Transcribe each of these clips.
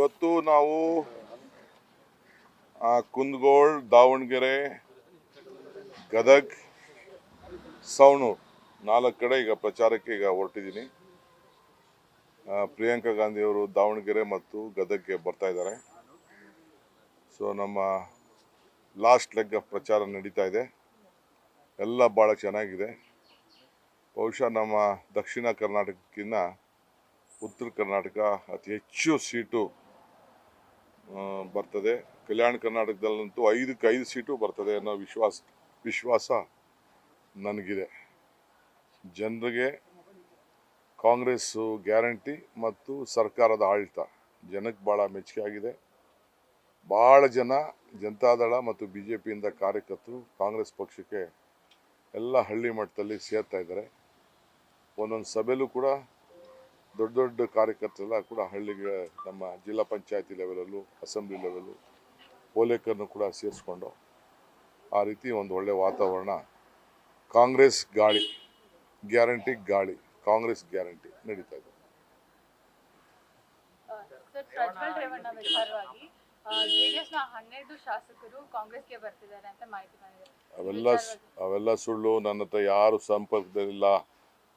ಇವತ್ತು ನಾವು ಆ, ಕುಂದಗೋಳ್ ದಾವಣಗೆರೆ ಗದಗ್ ಸವಣೂರು ನಾಲ್ಕು ಕಡೆ ಈಗ ಪ್ರಚಾರಕ್ಕೆ ಈಗ ಹೊರಟಿದ್ದೀನಿ. ಪ್ರಿಯಾಂಕಾ ಗಾಂಧಿಯವರು ದಾವಣಗೆರೆ ಮತ್ತು ಗದಗ್ಗೆ ಬರ್ತಾ ಇದ್ದಾರೆ. ಸೊ ನಮ್ಮ ಲಾಸ್ಟ್ ಲೆಗ್ ಆಫ್ ಪ್ರಚಾರ ನಡೀತಾ ಇದೆ. ಎಲ್ಲ ಭಾಳ ಚೆನ್ನಾಗಿದೆ. ಬಹುಶಃ ನಮ್ಮ ದಕ್ಷಿಣ ಕರ್ನಾಟಕಕ್ಕಿಂತ ಉತ್ತರ ಕರ್ನಾಟಕ ಅತಿ ಹೆಚ್ಚು ಸೀಟು ಬರ್ತದೆ. ಕಲ್ಯಾಣ ಕರ್ನಾಟಕದಲ್ಲಂತೂ ಐದಕ್ಕೆ ಐದು ಸೀಟು ಬರ್ತದೆ ಅನ್ನೋ ವಿಶ್ವಾಸ ವಿಶ್ವಾಸ ನನಗಿದೆ. ಜನರಿಗೆ ಕಾಂಗ್ರೆಸ್ಸು ಗ್ಯಾರಂಟಿ ಮತ್ತು ಸರ್ಕಾರದ ಆಡಳಿತ. ಜನಕ್ಕೆ ಭಾಳ ಮೆಚ್ಚುಗೆ ಆಗಿದೆ. ಭಾಳ ಜನ ಜನತಾದಳ ಮತ್ತು ಬಿ ಜೆ ಪಿಯಿಂದ ಕಾರ್ಯಕರ್ತರು ಕಾಂಗ್ರೆಸ್ ಪಕ್ಷಕ್ಕೆ ಎಲ್ಲ ಹಳ್ಳಿ ಮಟ್ಟದಲ್ಲಿ ಸೇರ್ತಾ ಇದ್ದಾರೆ. ಒಂದೊಂದು ಸಭೆಯಲ್ಲೂ ಕೂಡ ದೊಡ್ಡ ದೊಡ್ಡ ಕಾರ್ಯಕರ್ತರೆಲ್ಲ ಕೂಡ ಹಳ್ಳಿಗೆ ನಮ್ಮ ಜಿಲ್ಲಾ ಪಂಚಾಯತಿ ಲೆವೆಲಲ್ಲು ಅಸೆಂಬ್ಲಿ ಲೆವೆಲು ಓಲೇಕರ್ನು ಕೂಡ ಸೇರಿಸ್ಕೊಂಡು ಆ ರೀತಿ ಒಂದು ಒಳ್ಳೆ ವಾತಾವರಣ ಕಾಂಗ್ರೆಸ್ ಗಾಳಿ ಗ್ಯಾರಂಟಿ ಗಾಳಿ ಕಾಂಗ್ರೆಸ್ ಗ್ಯಾರಂಟಿ ನಡೀತಾ ಇದೆ. ಅವೆಲ್ಲ ಅವೆಲ್ಲ ಸುಳ್ಳು ನನ್ನ ಹತ್ರ ಯಾರು ಸಂಪರ್ಕದಲ್ಲಿಲ್ಲ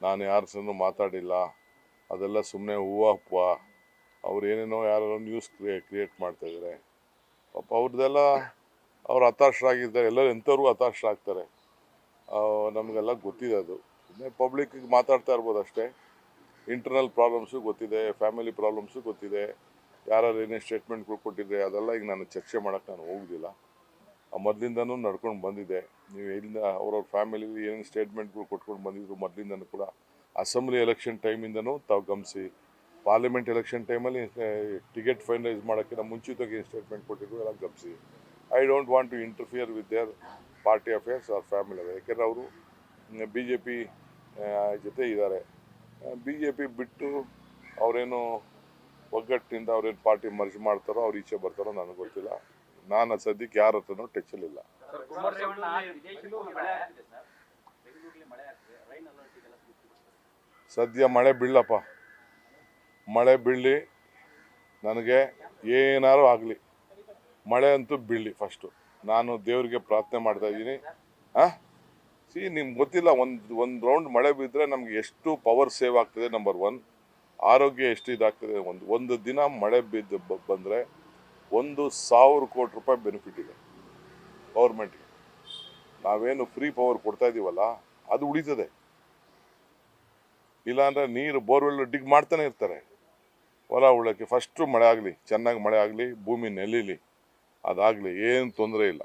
ನಾನು ಯಾರ ಸಣ್ಣ ಮಾತಾಡಿಲ್ಲ. ಅದೆಲ್ಲ ಸುಮ್ಮನೆ ಹೂವು ಅಪ್ಪ ಅವ್ರು ಏನೇನೋ ಯಾರೋ ನ್ಯೂಸ್ ಕ್ರಿಯೇ ಕ್ರಿಯೇಟ್ ಮಾಡ್ತಾ ಇದ್ದಾರೆ ಪಾಪ ಅವ್ರದ್ದೆಲ್ಲ ಅವ್ರು ಹತಾಶರಾಗಿದ್ದಾರೆ. ಎಲ್ಲರೂ ಎಂಥವ್ರಿಗೂ ಹತಾಶರಾಗ್ತಾರೆ. ನಮಗೆಲ್ಲ ಗೊತ್ತಿದೆ ಅದು. ಸುಮ್ಮನೆ ಪಬ್ಲಿಕ್ಕಿಗೆ ಮಾತಾಡ್ತಾ ಇರ್ಬೋದು ಅಷ್ಟೇ. ಇಂಟರ್ನಲ್ ಪ್ರಾಬ್ಲಮ್ಸು ಗೊತ್ತಿದೆ ಫ್ಯಾಮಿಲಿ ಪ್ರಾಬ್ಲಮ್ಸು ಗೊತ್ತಿದೆ. ಯಾರು ಏನೇ ಸ್ಟೇಟ್ಮೆಂಟ್ಗಳು ಕೊಟ್ಟಿದ್ರೆ ಅದೆಲ್ಲ ಈಗ ನಾನು ಚರ್ಚೆ ಮಾಡೋಕ್ಕೆ ನಾನು ಹೋಗೋದಿಲ್ಲ. ಆ, ಮೊದಲಿಂದನೂ ನಡ್ಕೊಂಡು ಬಂದಿದೆ. ನೀವು ಇಲ್ಲಿಂದ ಅವ್ರವ್ರ ಫ್ಯಾಮಿಲಿಲಿ ಏನೇನು ಸ್ಟೇಟ್ಮೆಂಟ್ಗಳು ಕೊಟ್ಕೊಂಡು ಬಂದಿದ್ರು ಮೊದಲಿಂದನೂ ಕೂಡ. ಅಸೆಂಬ್ಲಿ ಎಲೆಕ್ಷನ್ ಟೈಮಿಂದನೂ ತಾವು ಗಮನಿಸಿ, ಪಾರ್ಲಿಮೆಂಟ್ ಎಲೆಕ್ಷನ್ ಟೈಮಲ್ಲಿ ಟಿಕೆಟ್ ಫೈನಲೈಸ್ ಮಾಡೋಕ್ಕಿಂತ ಮುಂಚಿತವಾಗಿ ಸ್ಟೇಟ್ಮೆಂಟ್ ಕೊಟ್ಟಿದ್ರು ಎಲ್ಲ ಗಮನಿಸಿ. I don't want to interfere with their party affairs or family affair ಯಾಕೆಂದರೆ ಅವರು ಬಿ ಜೆ ಪಿ ಜೊತೆ ಇದ್ದಾರೆ. ಬಿ ಜೆ ಪಿ ಬಿಟ್ಟು ಅವರೇನು ಒಗ್ಗಟ್ಟಿನಿಂದ ಅವ್ರೇನು ಪಾರ್ಟಿ ಮರ್ಜ್ ಮಾಡ್ತಾರೋ, ಅವ್ರು ಈಚೆ ಬರ್ತಾರೋ ನನಗೆ ಗೊತ್ತಿಲ್ಲ. ನಾನು ಸದ್ಯಕ್ಕೆ ಯಾರ ಹತ್ರನೂ ಸರ್. ಸದ್ಯ ಮಳೆ ಬೀಳಪ್ಪ. ಮಳೆ ಬೀಳಲಿ, ನನಗೆ ಏನಾರು ಆಗಲಿ. ಮಳೆ ಅಂತೂ ಬೀಳಲಿ ಫಸ್ಟು ನಾನು ದೇವರಿಗೆ ಪ್ರಾರ್ಥನೆ ಮಾಡ್ತಾ ಇದ್ದೀನಿ. ಹಾಂ ಸಿ, ನಿಮ್ಗೆ ಗೊತ್ತಿಲ್ಲ, ಒಂದು ಒಂದು ರೌಂಡ್ ಮಳೆ ಬಿದ್ದರೆ ನಮಗೆ ಎಷ್ಟು ಪವರ್ ಸೇವ್ ಆಗ್ತದೆ ನಂಬರ್ ಒನ್ ಆರೋಗ್ಯ ಎಷ್ಟು ಇದಾಗ್ತದೆ ಒಂದು ಒಂದು ದಿನ ಮಳೆ ಬಿದ್ದು ಬಂದರೆ ಒಂದು ಸಾವಿರ ಕೋಟಿ ರೂಪಾಯಿ ಬೆನಿಫಿಟ್ ಇದೆ. ಗೌರ್ಮೆಂಟ್ಗೆ ನಾವೇನು ಫ್ರೀ ಪವರ್ ಕೊಡ್ತಾ ಇದ್ದೀವಲ್ಲ ಅದು ಉಳಿತದೆ. ಇಲ್ಲಾಂದ್ರೆ ನೀರು ಬೋರ್ವೆಲ್ ಡಿಗ್ ಮಾಡ್ತಾನೆ ಇರ್ತಾರೆ. ಹೊಲ ಉಳೋಕ್ಕೆ ಫಸ್ಟು ಮಳೆ ಆಗಲಿ ಚೆನ್ನಾಗಿ ಮಳೆ ಆಗಲಿ ಭೂಮಿ ನೆಲೀಲಿ ಅದಾಗಲಿ ಏನು ತೊಂದರೆ ಇಲ್ಲ.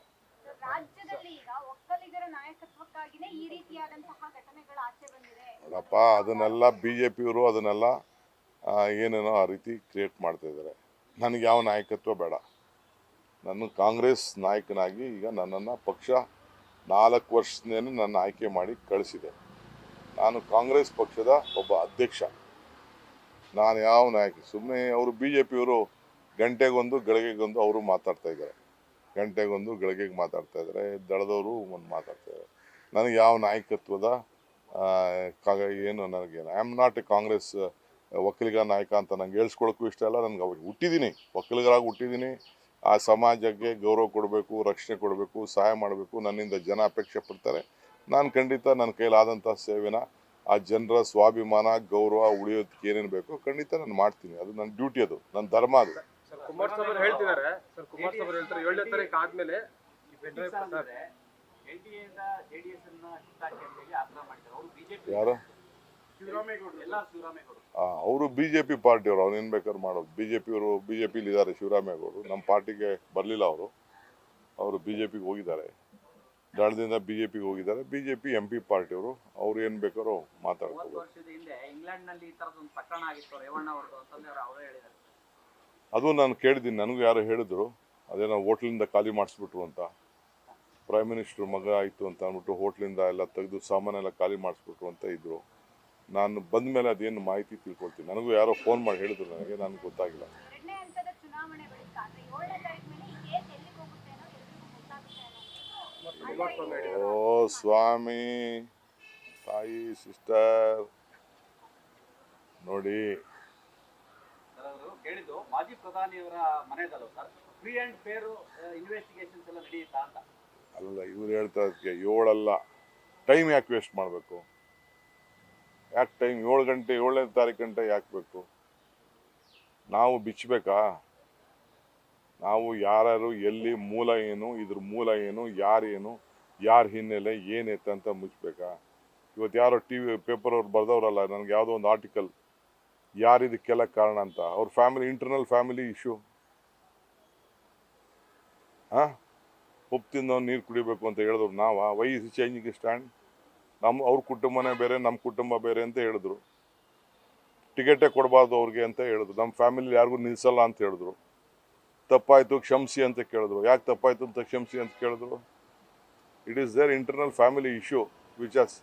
ನೋಡಪ್ಪ ಅದನ್ನೆಲ್ಲ ಬಿ ಜೆ ಪಿಯವರು ಅದನ್ನೆಲ್ಲ ಏನೇನೋ ಆ ರೀತಿ ಕ್ರಿಯೇಟ್ ಮಾಡ್ತಾ ಇದ್ದಾರೆ. ನನಗೆ ಯಾವ ನಾಯಕತ್ವ ಬೇಡ. ನಾನು ಕಾಂಗ್ರೆಸ್ ನಾಯಕನಾಗಿ ಈಗ ನನ್ನನ್ನು ಪಕ್ಷ ನಾಲ್ಕು ವರ್ಷದಿಂದ ನನ್ನ ಆಯ್ಕೆ ಮಾಡಿ ಕಳಿಸಿದೆ. ನಾನು ಕಾಂಗ್ರೆಸ್ ಪಕ್ಷದ ಒಬ್ಬ ಅಧ್ಯಕ್ಷ. ನಾನು ಯಾವ ನಾಯಕ? ಸುಮ್ಮನೆ ಅವರು ಬಿ ಜೆ ಪಿಯವರು ಗಂಟೆಗೊಂದು ಗಳಿಗೆಗೊಂದು ಅವರು ಮಾತಾಡ್ತಾ ಇದ್ದಾರೆ. ಗಂಟೆಗೊಂದು ಗಳಿಗೆಗೆ ಮಾತಾಡ್ತಾ ಇದ್ದಾರೆ. ದಳದವರು ಒಂದು ಮಾತಾಡ್ತಾ ಇದ್ದಾರೆ. ನನಗೆ ಯಾವ ನಾಯಕತ್ವದ ಕಾಗ- ಏನು ನನಗೇನು? I am not a Congress Vokkaliga ನಾಯಕ ಅಂತ ನಂಗೆ ಹೇಳ್ಸ್ಕೊಳಕ್ಕೂ ಇಷ್ಟ ಇಲ್ಲ. ನನಗೆ ಅವ್ರಿಗೆ ಹುಟ್ಟಿದ್ದೀನಿ. ಒಕ್ಕಲಿಗರಾಗಿ ಹುಟ್ಟಿದ್ದೀನಿ. ಆ ಸಮಾಜಕ್ಕೆ ಗೌರವ ಕೊಡಬೇಕು, ರಕ್ಷಣೆ ಕೊಡಬೇಕು, ಸಹಾಯ ಮಾಡಬೇಕು. ನನ್ನಿಂದ ಜನ ಅಪೇಕ್ಷೆ ಪಡ್ತಾರೆ. ನಾನು ಖಂಡಿತ ನನ್ನ ಕೈಲಾದಂಥ ಸೇವೆನ ಆ ಜನರ ಸ್ವಾಭಿಮಾನ ಗೌರವ ಉಳಿಯೋದಕ್ಕೆ ಏನೇನು ಬೇಕೋ ಖಂಡಿತ ನಾನು ಮಾಡ್ತೀನಿ. ಅದು ನನ್ನ ಡ್ಯೂಟಿ ಅದು. ನನ್ನ ಧರ್ಮ ಅದು. ಕುಮಾರಸ್ವಾಮಿ ಅವ್ರು ಹೇಳ್ತಿದ್ದಾರೆ. ಸರ್ ಕುಮಾರಸ್ವಾಮಿ ಹೇಳ್ತಾರೆ. ಏಳನೇ ತಾರೀಕು ಆದ್ಮೇಲೆ ಅವರು ಬಿಜೆಪಿ ಯಾರು? ಅವರು ಬಿ ಜೆ ಪಿ ಪಾರ್ಟಿಯವರು ಅವ್ರು. ಏನು ಬೇಕಾದ್ರು ಮಾಡೋದು. ಬಿಜೆಪಿ ಅವರು ಪಿಯವರು ಬಿ ಜೆ ಪಿಲಿ ಇದ್ದಾರೆ ಶಿವರಾಮೇಗೌಡರು. ನಮ್ಮ ಪಾರ್ಟಿಗೆ ಬರಲಿಲ್ಲ ಅವರು. ಅವರು ಬಿಜೆಪಿಗೆ ಜೆ ಪಿಗೆ ಹೋಗಿದ್ದಾರೆ. ದಳದಿಂದ ಬಿ ಜೆ ಪಿಗೆ ಹೋಗಿದ್ದಾರೆ. B J P M P ಪಾರ್ಟಿಯವರು ಅವ್ರು ಏನು ಬೇಕಾದ್ರೂ ಮಾತಾಡ್ತಾರೆ ಮಾತಾಡ್ಕೋಬೋದು ಅದು ನಾನು ಕೇಳಿದ್ದೀನಿ ನನಗೂ ಯಾರೋ ಹೇಳಿದ್ರು ಅದೇನೋ ಹೋಟ್ಲಿಂದ ಖಾಲಿ ಮಾಡಿಸ್ಬಿಟ್ರು ಅಂತ. ಪ್ರೈಮ್ ಮಿನಿಸ್ಟ್ರ್ ಮಗ ಆಯಿತು ಅಂತ ಅಂದ್ಬಿಟ್ಟು ಹೋಟ್ಲಿಂದ ಎಲ್ಲ ತೆಗೆದು ಸಾಮಾನೆಲ್ಲ ಖಾಲಿ ಮಾಡಿಸ್ಬಿಟ್ರು ಅಂತ ಇದ್ರು. ನಾನು ಬಂದ ಮೇಲೆ ಅದೇನು ಮಾಹಿತಿ ತಿಳ್ಕೊಳ್ತೀನಿ. ನನಗೂ ಯಾರೋ ಫೋನ್ ಮಾಡಿ ಹೇಳಿದ್ರು ನನಗೆ ನನಗೆ ಗೊತ್ತಾಗಿಲ್ಲ. ಸ್ವಾಮಿ ತಾಯಿ ಸಿಸ್ಟರ್ ನೋಡಿ. ಮಾಜಿ ಪ್ರಧಾನಿಯವರ ಮನೆಯದಲ್ಲ sir free and fair investigations ಎಲ್ಲ ನಡೆಯುತ್ತಾ ಅಂತ. ಅಲ್ಲ ಇವ್ರು ಹೇಳ್ತಾ ಇದಕ್ಕೆ ಏಳಲ್ಲ ಟೈಮ್ ಯಾಕೆ ವೇಸ್ಟ್ ಮಾಡಬೇಕು? ಯಾಕೆ ಟೈಮ್ ಏಳು ಗಂಟೆ ಏಳನೇ ತಾರೀಕು ಗಂಟೆ ಯಾಕೆ ಬೇಕು? ನಾವು ಬಿಚ್ಚಬೇಕಾ ನಾವು ಯಾರ್ಯಾರು ಎಲ್ಲಿ ಮೂಲ ಏನು ಇದ್ರ ಮೂಲ ಏನು ಯಾರೇನು ಯಾರ ಹಿನ್ನೆಲೆ ಏನೈತೆ ಅಂತ ಮುಚ್ಚಬೇಕಾ ಇವತ್ತು ಯಾರೋ ಟಿ ವಿ ಪೇಪರ್ ಅವ್ರು ಬರೆದವ್ರಲ್ಲ, ನನಗೆ ಯಾವುದೋ ಒಂದು ಆರ್ಟಿಕಲ್ ಯಾರು ಇದಕ್ಕೆಲ್ಲ ಕಾರಣ ಅಂತ? ಅವ್ರ ಫ್ಯಾಮಿಲಿ ಇಂಟರ್ನಲ್ ಫ್ಯಾಮಿಲಿ ಇಶ್ಯೂ ಹಾಂ ಉಪ್ಪು ನೀರು ಕುಡಿಬೇಕು ಅಂತ ಹೇಳಿದ್ರು ನಾವು? ವೈ ಇಸ್ ಚೇಂಜಿಂಗ್ ಸ್ಟ್ಯಾಂಡ್ ನಮ್ಮ ಅವ್ರ ಕುಟುಂಬನೇ ಬೇರೆ ನಮ್ಮ ಕುಟುಂಬ ಬೇರೆ ಅಂತ ಹೇಳಿದ್ರು. ಟಿಕೆಟೇ ಕೊಡಬಾರ್ದು ಅವ್ರಿಗೆ ಅಂತ ಹೇಳಿದ್ರು. ನಮ್ಮ ಫ್ಯಾಮಿಲಿ ಯಾರಿಗೂ ನಿಲ್ಸಲ್ಲ ಅಂತ ಹೇಳಿದ್ರು. ತಪ್ಪಾಯಿತು, ಕ್ಷಮಿಸಿ ಅಂತ ಕೇಳಿದ್ರು. ಯಾಕೆ ತಪ್ಪಾಯಿತು ಅಂತ ಕ್ಷಮಿಸಿ ಅಂತ ಕೇಳಿದ್ರು? It is there internal family issue which has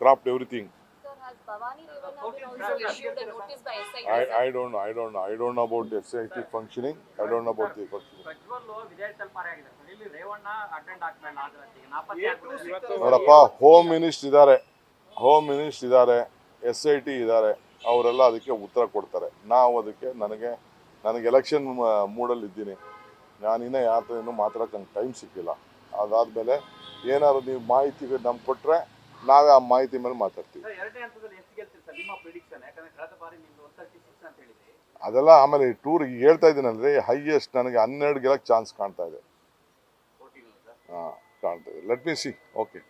craft everything Sir, has Bhavani I been also issued a notice by SIT? I, I don't I don't I don't know about the SIT functioning. I don't know about the functioning. ನೋಡಪ್ಪ home minister ಇದ್ದಾರೆ. Home minister ಇದ್ದಾರೆ. S I T ಇದ್ದಾರೆ. ಅವರೆಲ್ಲ ಅದಕ್ಕೆ ಉತ್ತರ ಕೊಡ್ತಾರೆ. ನಾವು ಅದಕ್ಕೆ ನನಗೆ ನನಗೆ ಎಲೆಕ್ಷನ್ ಮೂಡಲ್ಲಿ ಇದ್ದೀನಿ ನಾನಿನ್ನ ಯಾರ ಹತ್ರ ಇನ್ನೂ ಮಾತಾಡೋಕೆ ನಂಗೆ ಟೈಮ್ ಸಿಕ್ಕಿಲ್ಲ. ಅದಾದಮೇಲೆ ಏನಾದ್ರು ನೀವು ಮಾಹಿತಿ ನಮ್ಗೆ ಕೊಟ್ಟರೆ ನಾವೇ ಆ ಮಾಹಿತಿ ಮೇಲೆ ಮಾತಾಡ್ತೀವಿ. ಅದೆಲ್ಲ ಆಮೇಲೆ ಟೂರ್ ಹೇಳ್ತಾ ಇದ್ದೀನಲ್ರಿ ಹೈಯೆಸ್ಟ್ ನನಗೆ ಹನ್ನೆರಡು ಗೆಲ್ಲಕ್ಕೆ ಚಾನ್ಸ್ ಕಾಣ್ತಾ ಇದೆ. ಹಾಂ ಕಾಣ್ತಾ ಇದೆ. Let me see okay